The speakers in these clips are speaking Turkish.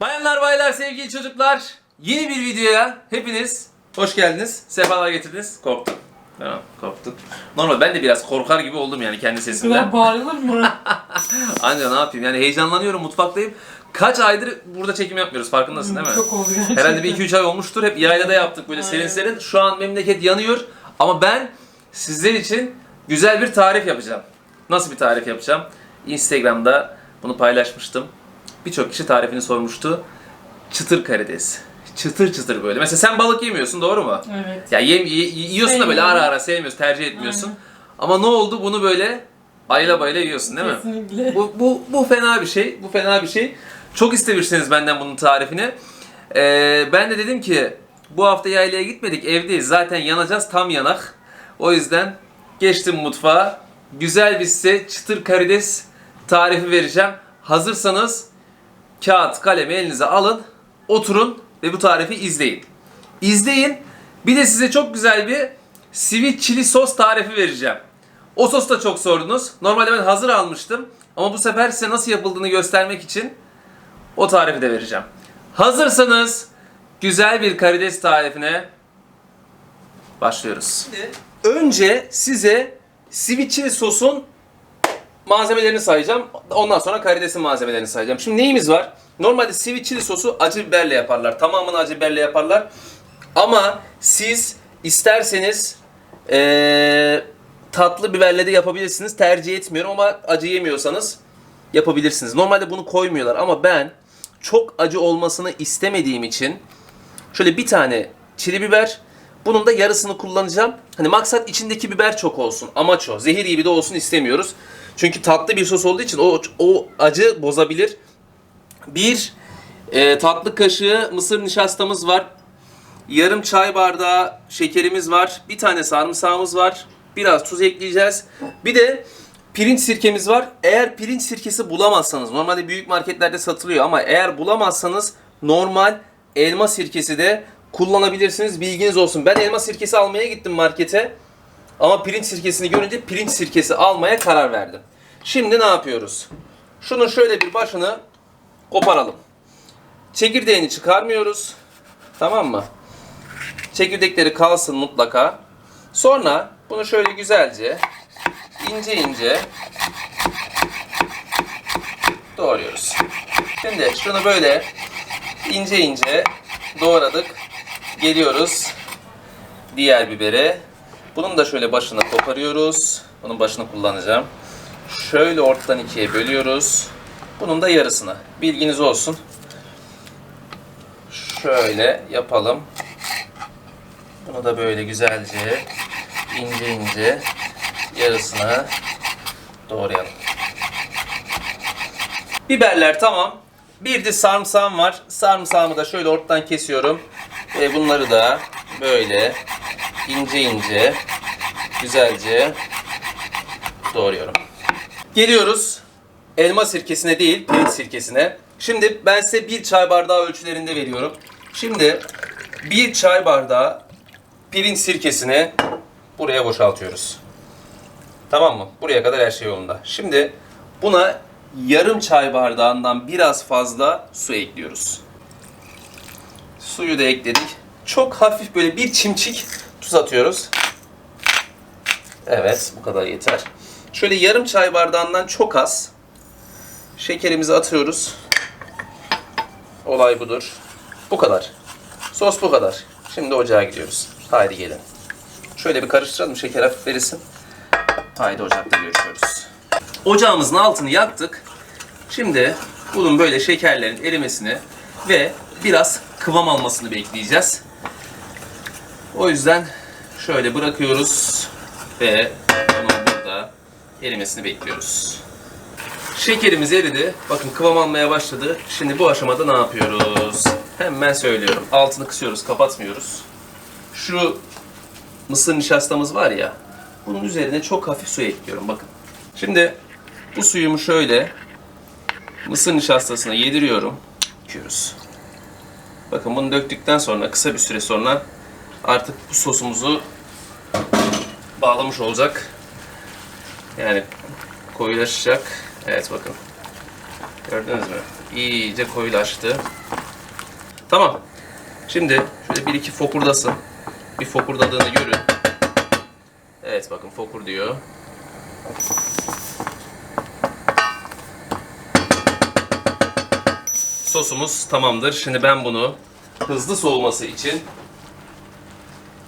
Bayanlar baylar sevgili çocuklar yeni bir videoya hepiniz hoş geldiniz. Sefalar getirdiniz. Korktum. Tamam korktum. Normal ben de biraz korkar gibi oldum yani kendi sesimden. bağırılır mı? Anca ne yapayım yani heyecanlanıyorum mutfaktayım. Kaç aydır burada çekim yapmıyoruz farkındasın değil mi? Çok oldu gerçekten. Herhalde bir iki üç ay olmuştur. Hep yaylada yaptık böyle serin Aynen. serin. Şu an memleket yanıyor. Ama ben sizler için güzel bir tarif yapacağım. Nasıl bir tarif yapacağım? Instagram'da bunu paylaşmıştım. Birçok kişi tarifini sormuştu. Çıtır karides. Çıtır çıtır böyle. Mesela sen balık yemiyorsun doğru mu? Evet. Ya yem, yiyorsun da böyle ara ara sevmiyorsun, tercih etmiyorsun. Ama ne oldu? Bunu böyle ayla bayla yiyorsun değil mi? Kesinlikle. Bu, bu, bu fena bir şey. Bu fena bir şey. Çok istemişsiniz benden bunun tarifini. Ee, ben de dedim ki bu hafta yaylaya gitmedik evdeyiz. Zaten yanacağız tam yanak. O yüzden geçtim mutfağa. Güzel bir size çıtır karides tarifi vereceğim. Hazırsanız kağıt kalemi elinize alın. Oturun ve bu tarifi izleyin. İzleyin. Bir de size çok güzel bir sweet chili sos tarifi vereceğim. O sos da çok sordunuz. Normalde ben hazır almıştım. Ama bu sefer size nasıl yapıldığını göstermek için o tarifi de vereceğim. Hazırsanız güzel bir karides tarifine başlıyoruz. Önce size sweet chili sosun malzemelerini sayacağım. Ondan sonra karidesin malzemelerini sayacağım. Şimdi neyimiz var? Normalde sweet chili sosu acı biberle yaparlar. Tamamını acı biberle yaparlar. Ama siz isterseniz eee, tatlı biberle de yapabilirsiniz. Tercih etmiyorum ama acı yemiyorsanız yapabilirsiniz. Normalde bunu koymuyorlar ama ben çok acı olmasını istemediğim için şöyle bir tane çili biber bunun da yarısını kullanacağım. Hani maksat içindeki biber çok olsun. Amaç o. Zehir gibi de olsun istemiyoruz. Çünkü tatlı bir sos olduğu için o, o acı bozabilir. Bir e, tatlı kaşığı mısır nişastamız var. Yarım çay bardağı şekerimiz var. Bir tane sarımsağımız var. Biraz tuz ekleyeceğiz. Bir de pirinç sirkemiz var. Eğer pirinç sirkesi bulamazsanız, normalde büyük marketlerde satılıyor ama eğer bulamazsanız normal elma sirkesi de kullanabilirsiniz. Bilginiz olsun. Ben elma sirkesi almaya gittim markete. Ama pirinç sirkesini görünce pirinç sirkesi almaya karar verdim. Şimdi ne yapıyoruz? Şunun şöyle bir başını koparalım. Çekirdeğini çıkarmıyoruz. Tamam mı? Çekirdekleri kalsın mutlaka. Sonra bunu şöyle güzelce ince ince doğruyoruz. Şimdi şunu böyle ince ince doğradık. Geliyoruz diğer bibere. Bunun da şöyle başını koparıyoruz. Bunun başını kullanacağım. Şöyle ortadan ikiye bölüyoruz. Bunun da yarısını. Bilginiz olsun. Şöyle yapalım. Bunu da böyle güzelce ince ince yarısına doğrayalım. Biberler tamam. Bir de sarımsağım var. Sarımsağımı da şöyle ortadan kesiyorum. Ve bunları da böyle ince ince güzelce doğruyorum. Geliyoruz elma sirkesine değil pirinç sirkesine. Şimdi ben size bir çay bardağı ölçülerinde veriyorum. Şimdi bir çay bardağı pirinç sirkesini buraya boşaltıyoruz. Tamam mı? Buraya kadar her şey yolunda. Şimdi buna yarım çay bardağından biraz fazla su ekliyoruz. Suyu da ekledik. Çok hafif böyle bir çimçik tuz atıyoruz. Evet bu kadar yeter. Şöyle yarım çay bardağından çok az şekerimizi atıyoruz. Olay budur. Bu kadar. Sos bu kadar. Şimdi ocağa gidiyoruz. Haydi gelin. Şöyle bir karıştıralım şeker hafif verilsin. Haydi ocakta görüşürüz. Ocağımızın altını yaktık. Şimdi bunun böyle şekerlerin erimesini ve biraz kıvam almasını bekleyeceğiz. O yüzden şöyle bırakıyoruz ve bunun burada erimesini bekliyoruz. Şekerimiz eridi. Bakın kıvam almaya başladı. Şimdi bu aşamada ne yapıyoruz? Hemen söylüyorum. Altını kısıyoruz, kapatmıyoruz. Şu mısır nişastamız var ya. Bunun üzerine çok hafif su ekliyorum. Bakın. Şimdi bu suyumu şöyle mısır nişastasına yediriyorum. Döküyoruz. Bakın bunu döktükten sonra kısa bir süre sonra artık bu sosumuzu bağlamış olacak. Yani koyulaşacak. Evet bakın. Gördünüz mü? iyice koyulaştı. Tamam. Şimdi şöyle bir iki fokurdasın. Bir fokurdadığını görün. Evet bakın fokur diyor. Sosumuz tamamdır. Şimdi ben bunu hızlı soğuması için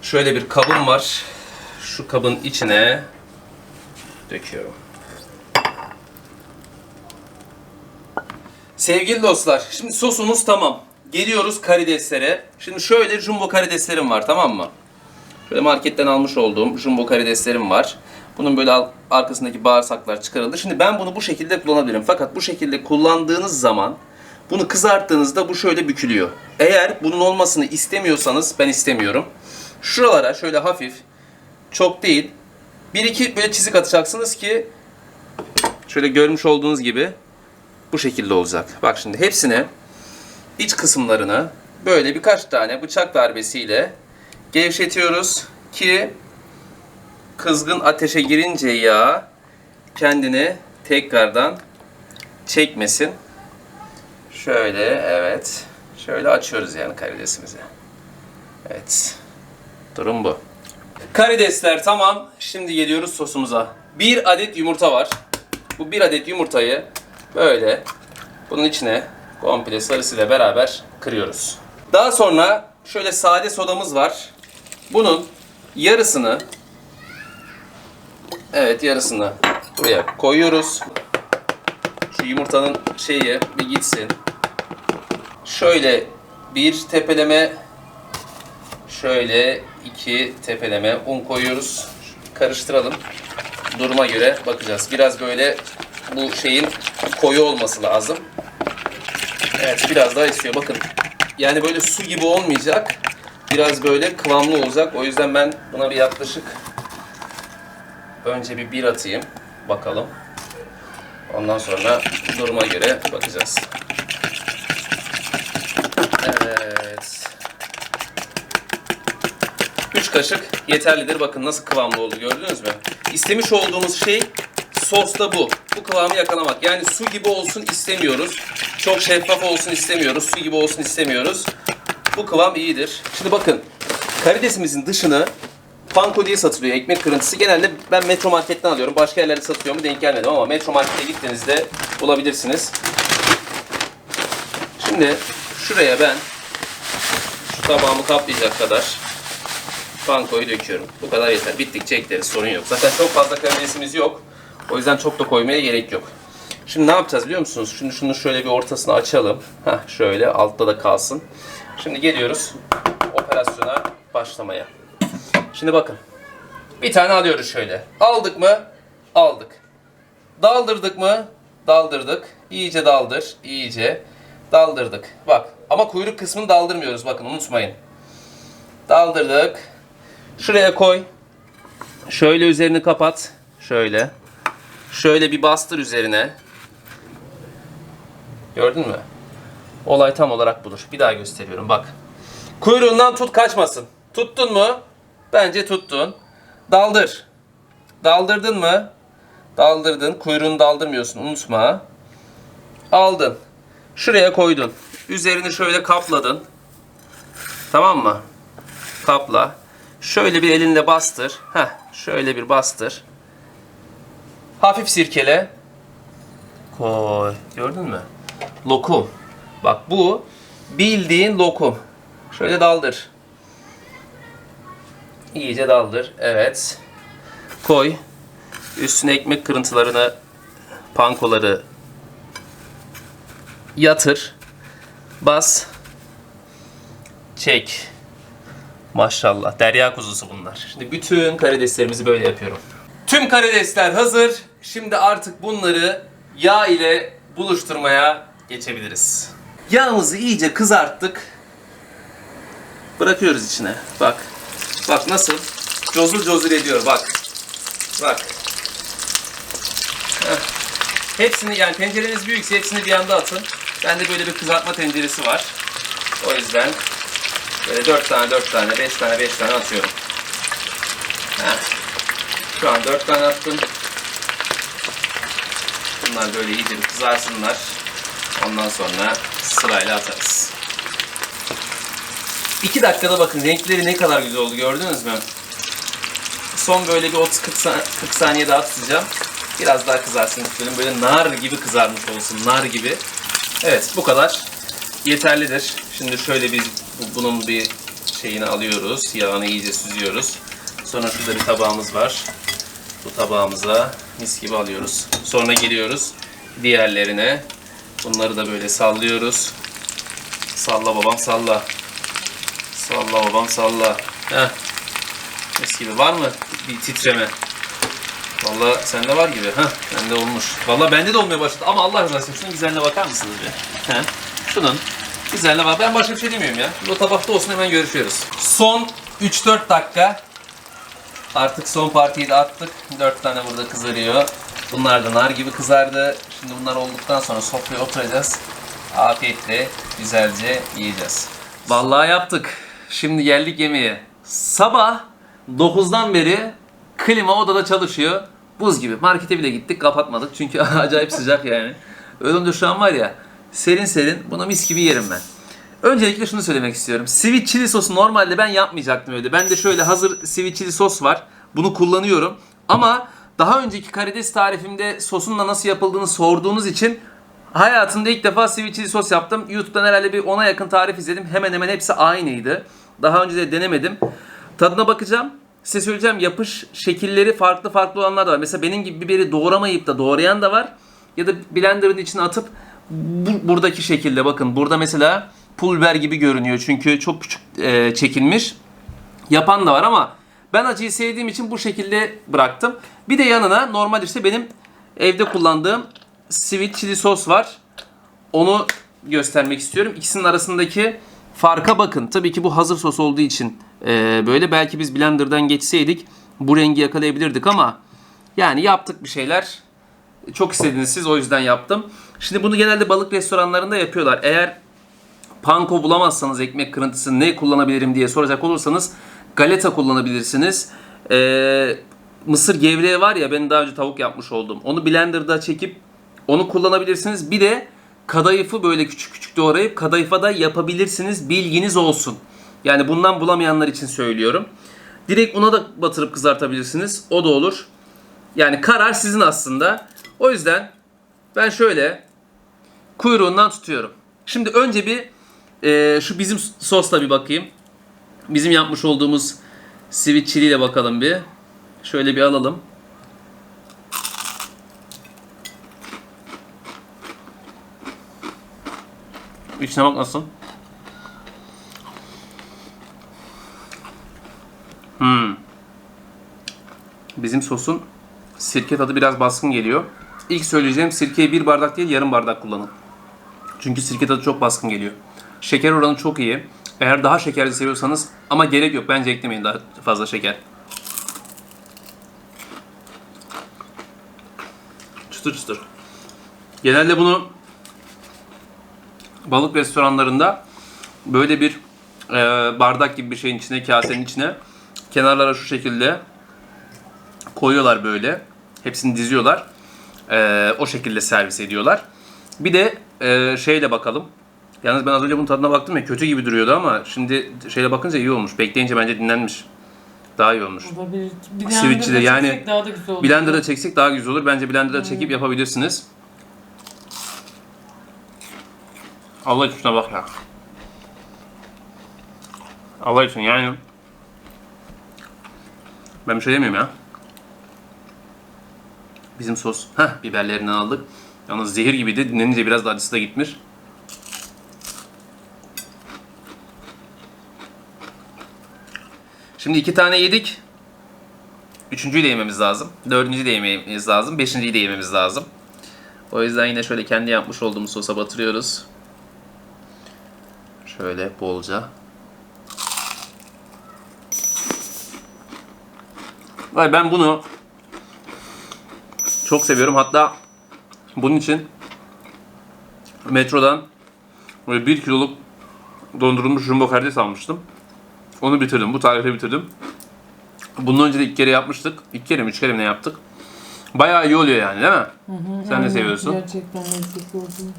şöyle bir kabım var. Şu kabın içine döküyorum. Sevgili dostlar, şimdi sosumuz tamam. Geliyoruz karideslere. Şimdi şöyle jumbo karideslerim var tamam mı? Şöyle marketten almış olduğum jumbo karideslerim var. Bunun böyle arkasındaki bağırsaklar çıkarıldı. Şimdi ben bunu bu şekilde kullanabilirim. Fakat bu şekilde kullandığınız zaman bunu kızarttığınızda bu şöyle bükülüyor. Eğer bunun olmasını istemiyorsanız ben istemiyorum. Şuralara şöyle hafif çok değil bir iki böyle çizik atacaksınız ki şöyle görmüş olduğunuz gibi bu şekilde olacak. Bak şimdi hepsine iç kısımlarını böyle birkaç tane bıçak darbesiyle gevşetiyoruz ki kızgın ateşe girince yağ kendini tekrardan çekmesin. Şöyle evet. Şöyle açıyoruz yani karidesimizi. Evet. Durum bu. Karidesler tamam. Şimdi geliyoruz sosumuza. Bir adet yumurta var. Bu bir adet yumurtayı böyle bunun içine komple sarısıyla beraber kırıyoruz. Daha sonra şöyle sade sodamız var. Bunun yarısını evet yarısını buraya koyuyoruz. Şu yumurtanın şeyi bir gitsin. Şöyle bir tepeleme şöyle iki tepeleme un koyuyoruz. Karıştıralım. Duruma göre bakacağız. Biraz böyle bu şeyin koyu olması lazım. Evet biraz daha istiyor. Bakın yani böyle su gibi olmayacak. Biraz böyle kıvamlı olacak. O yüzden ben buna bir yaklaşık önce bir bir atayım. Bakalım. Ondan sonra duruma göre bakacağız. Evet. 3 kaşık yeterlidir. Bakın nasıl kıvamlı oldu gördünüz mü? İstemiş olduğumuz şey sos da bu. Bu kıvamı yakalamak. Yani su gibi olsun istemiyoruz. Çok şeffaf olsun istemiyoruz. Su gibi olsun istemiyoruz. Bu kıvam iyidir. Şimdi bakın karidesimizin dışını panko diye satılıyor. Ekmek kırıntısı. Genelde ben Metro Market'ten alıyorum. Başka yerlerde satıyor mu denk gelmedim ama Metro Market'e gittiğinizde bulabilirsiniz. Şimdi şuraya ben şu tabağımı kaplayacak kadar pankoyu döküyorum. Bu kadar yeter. Bittikçe ekleriz. Sorun yok. Zaten çok fazla karidesimiz yok. O yüzden çok da koymaya gerek yok. Şimdi ne yapacağız biliyor musunuz? Şimdi şunu şöyle bir ortasını açalım. Heh, şöyle altta da kalsın. Şimdi geliyoruz operasyona başlamaya. Şimdi bakın. Bir tane alıyoruz şöyle. Aldık mı? Aldık. Daldırdık mı? Daldırdık. İyice daldır. iyice daldırdık. Bak ama kuyruk kısmını daldırmıyoruz. Bakın unutmayın. Daldırdık. Şuraya koy. Şöyle üzerini kapat. Şöyle. Şöyle bir bastır üzerine. Gördün mü? Olay tam olarak budur. Bir daha gösteriyorum bak. Kuyruğundan tut kaçmasın. Tuttun mu? Bence tuttun. Daldır. Daldırdın mı? Daldırdın. Kuyruğunu daldırmıyorsun unutma. Aldın. Şuraya koydun. Üzerini şöyle kapladın. Tamam mı? Kapla. Şöyle bir elinle bastır. Heh, şöyle bir bastır. Hafif sirkele. Koy. Gördün mü? Lokum. Bak bu bildiğin lokum. Şöyle daldır. İyice daldır. Evet. Koy. Üstüne ekmek kırıntılarını, pankoları yatır. Bas. Çek. Maşallah. Derya kuzusu bunlar. Şimdi bütün karideslerimizi böyle yapıyorum. Tüm karidesler hazır. Şimdi artık bunları yağ ile buluşturmaya geçebiliriz. Yağımızı iyice kızarttık. Bırakıyoruz içine. Bak. Bak nasıl? Cozur cozur ediyor bak. Bak. Heh. Hepsini yani tencereniz büyükse hepsini bir anda atın. Bende böyle bir kızartma tenceresi var. O yüzden böyle 4 tane 4 tane 5 tane 5 tane atıyorum. Şu an 4 tane attım. Bunlar böyle iyice bir kızarsınlar. Ondan sonra sırayla atarız. 2 dakikada bakın renkleri ne kadar güzel oldu gördünüz mü? Son böyle bir 30-40 sa- 40 saniye daha tutacağım. Biraz daha kızarsın istiyorum. Böyle nar gibi kızarmış olsun. Nar gibi. Evet bu kadar. Yeterlidir. Şimdi şöyle bu- bunun bir şeyini alıyoruz. Yağını iyice süzüyoruz. Sonra şurada bir tabağımız var. Bu tabağımıza mis gibi alıyoruz. Sonra geliyoruz diğerlerine. Bunları da böyle sallıyoruz. Salla babam salla. Salla babam salla. Heh. Mis gibi var mı bir titreme? Valla sende var gibi. Heh, bende olmuş. Valla bende de olmaya başladı ama Allah razı olsun. Şunun bakar mısınız bir? He? Şunun güzelliğine bak. Ben başka bir şey demiyorum ya. Bu tabakta olsun hemen görüşüyoruz. Son 3-4 dakika. Artık son partiyi de attık. 4 tane burada kızarıyor. Bunlar da nar gibi kızardı. Şimdi bunlar olduktan sonra sofraya oturacağız. Afiyetle güzelce yiyeceğiz. Vallahi yaptık. Şimdi geldik yemeğe. Sabah 9'dan beri klima odada çalışıyor. Buz gibi. Markete bile gittik kapatmadık. Çünkü acayip sıcak yani. Olunca şu an var ya serin serin bunu mis gibi yerim ben. Öncelikle şunu söylemek istiyorum. Sweet chili sosu normalde ben yapmayacaktım öyle. Ben de şöyle hazır sweet chili sos var. Bunu kullanıyorum. Ama daha önceki karides tarifimde sosunla nasıl yapıldığını sorduğunuz için hayatımda ilk defa sweet chili sos yaptım. YouTube'dan herhalde bir 10'a yakın tarif izledim. Hemen hemen hepsi aynıydı. Daha önce de denemedim. Tadına bakacağım. Size söyleyeceğim yapış şekilleri farklı farklı olanlar da var. Mesela benim gibi biberi doğramayıp da doğrayan da var. Ya da blenderın içine atıp bu- buradaki şekilde bakın. Burada mesela pul biber gibi görünüyor. Çünkü çok küçük e, çekilmiş. Yapan da var ama ben acıyı sevdiğim için bu şekilde bıraktım. Bir de yanına normal işte benim evde kullandığım sweet chili sos var. Onu göstermek istiyorum. İkisinin arasındaki farka bakın. Tabii ki bu hazır sos olduğu için e, böyle. Belki biz blenderdan geçseydik bu rengi yakalayabilirdik ama yani yaptık bir şeyler. Çok istediniz siz o yüzden yaptım. Şimdi bunu genelde balık restoranlarında yapıyorlar. Eğer panko bulamazsanız ekmek kırıntısı ne kullanabilirim diye soracak olursanız galeta kullanabilirsiniz. Ee, mısır gevreği var ya ben daha önce tavuk yapmış oldum. Onu blenderda çekip onu kullanabilirsiniz. Bir de kadayıfı böyle küçük küçük doğrayıp kadayıfa da yapabilirsiniz. Bilginiz olsun. Yani bundan bulamayanlar için söylüyorum. Direkt una da batırıp kızartabilirsiniz. O da olur. Yani karar sizin aslında. O yüzden ben şöyle kuyruğundan tutuyorum. Şimdi önce bir e, şu bizim sosla bir bakayım. Bizim yapmış olduğumuz sweet chili bakalım bir. Şöyle bir alalım. İçine bak nasıl. Hmm. Bizim sosun sirke tadı biraz baskın geliyor. İlk söyleyeceğim sirkeyi bir bardak değil yarım bardak kullanın. Çünkü sirke tadı çok baskın geliyor. Şeker oranı çok iyi. Eğer daha şekerli seviyorsanız ama gerek yok bence eklemeyin daha fazla şeker. Çıtır çıtır. Genelde bunu balık restoranlarında böyle bir e, bardak gibi bir şeyin içine, kasenin içine kenarlara şu şekilde koyuyorlar böyle. Hepsini diziyorlar. E, o şekilde servis ediyorlar. Bir de e, şeyle bakalım. Yalnız ben az önce bunun tadına baktım ya kötü gibi duruyordu ama şimdi şeyle bakınca iyi olmuş. Bekleyince bence dinlenmiş. Daha iyi olmuş. Olabilir. Bir Switch'i de yani daha da güzel olur. Blender'da çeksek daha güzel olur. Bence Blender'da çekip yapabilirsiniz. Allah için şuna bak ya. Allah için yani ben bir şey demiyorum ya. Bizim sos. Heh biberlerini aldık. Yalnız zehir gibiydi. Dinlenince biraz da acısı da gitmiş. Şimdi iki tane yedik. Üçüncüyü de yememiz lazım. Dördüncüyü de yememiz lazım. Beşinciyi de yememiz lazım. O yüzden yine şöyle kendi yapmış olduğumuz sosa batırıyoruz. Şöyle bolca. Vay ben bunu çok seviyorum. Hatta bunun için metrodan böyle 1 kiloluk dondurulmuş jumbo kardeş almıştım. Onu bitirdim. Bu tarifi bitirdim. Bundan önce de iki kere yapmıştık. İki kere mi, üç kere mi ne yaptık? Bayağı iyi oluyor yani değil mi? Hı hı, Sen de seviyorsun. Gerçekten lezzetli oldu.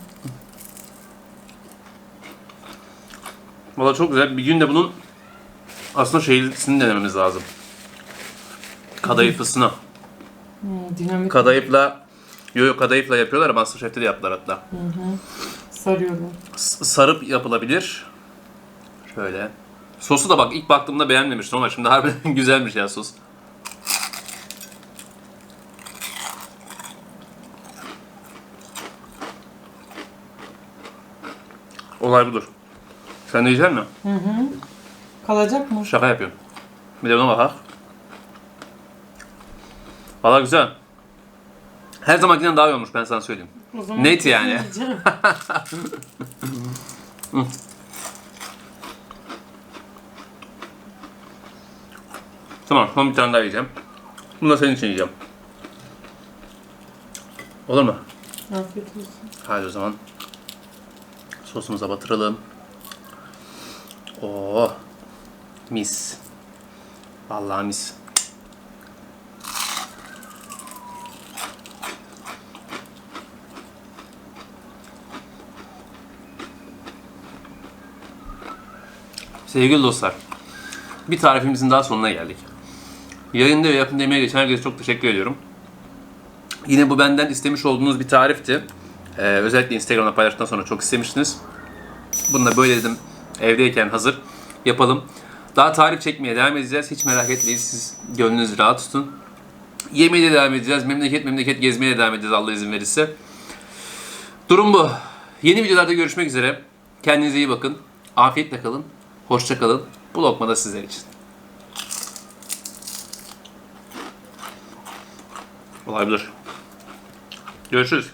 Valla çok güzel. Bir gün de bunun aslında şeysini denememiz lazım. Kadayıfısını. Hmm, dinamik Kadayıfla Yo yo kadayıfla yapıyorlar. Masterchef'te de yaptılar hatta. sarıyorlar. S- sarıp yapılabilir. Şöyle. Sosu da bak ilk baktığımda beğenmemiştim ama şimdi harbiden güzelmiş ya sos. Olay budur. Sen de yiyecek misin? Kalacak mı? Şaka yapıyorum. Bir de buna bak. Valla güzel. Her zamankinden daha iyi olmuş ben sana söyleyeyim. O zaman Net yani. yiyeceğim. Tamam son bir tane daha yiyeceğim. Bunu da senin için yiyeceğim. Olur mu? Afiyet olsun. Hadi o zaman. Sosumuza batıralım. Oo. Mis. Vallahi mis. Sevgili dostlar, bir tarifimizin daha sonuna geldik. Yayında ve yapımda emeği geçen herkese çok teşekkür ediyorum. Yine bu benden istemiş olduğunuz bir tarifti. Ee, özellikle Instagram'da paylaştıktan sonra çok istemiştiniz. Bunu da böyle dedim evdeyken hazır yapalım. Daha tarif çekmeye devam edeceğiz. Hiç merak etmeyin siz gönlünüzü rahat tutun. Yemeğe de devam edeceğiz. Memleket memleket gezmeye de devam edeceğiz Allah izin verirse. Durum bu. Yeni videolarda görüşmek üzere. Kendinize iyi bakın. Afiyetle kalın. Hoşça kalın. Bu lokma da sizler için. Olabilir. Görüşürüz.